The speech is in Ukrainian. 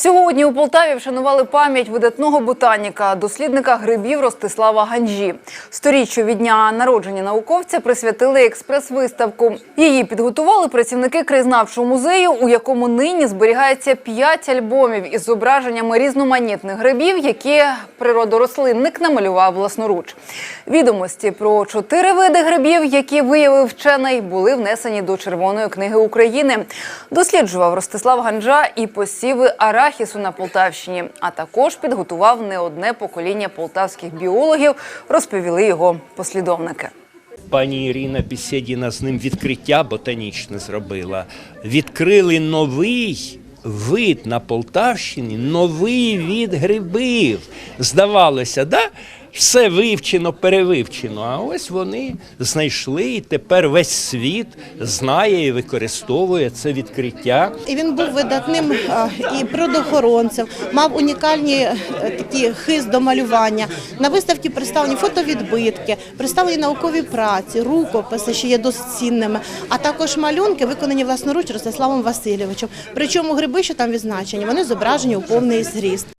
Сьогодні у Полтаві вшанували пам'ять видатного ботаніка, дослідника грибів Ростислава Ганжі. Сторіччю від дня народження науковця присвятили експрес-виставку. Її підготували працівники краєзнавчого музею, у якому нині зберігається п'ять альбомів із зображеннями різноманітних грибів, які природорослинник намалював власноруч. Відомості про чотири види грибів, які виявив вчений, були внесені до Червоної книги України. Досліджував Ростислав Ганджа і посіви арахісу на Полтавщині, а також підготував не одне покоління полтавських біологів, розповіли його послідовники. Пані Ірина Бісєдіна з ним відкриття ботанічне зробила. Відкрили новий вид на Полтавщині, новий від грибів. Здавалося, да? Все вивчено, перевивчено. А ось вони знайшли, і тепер весь світ знає і використовує це відкриття. І він був видатним е, і природоохоронцем, мав унікальні е, такі хист до малювання. На виставці представлені фотовідбитки, представлені наукові праці, рукописи, що є досить цінними, а також малюнки, виконані власноруч Ростиславом Васильовичем. Причому гриби, що там відзначені, вони зображені у повний зріст.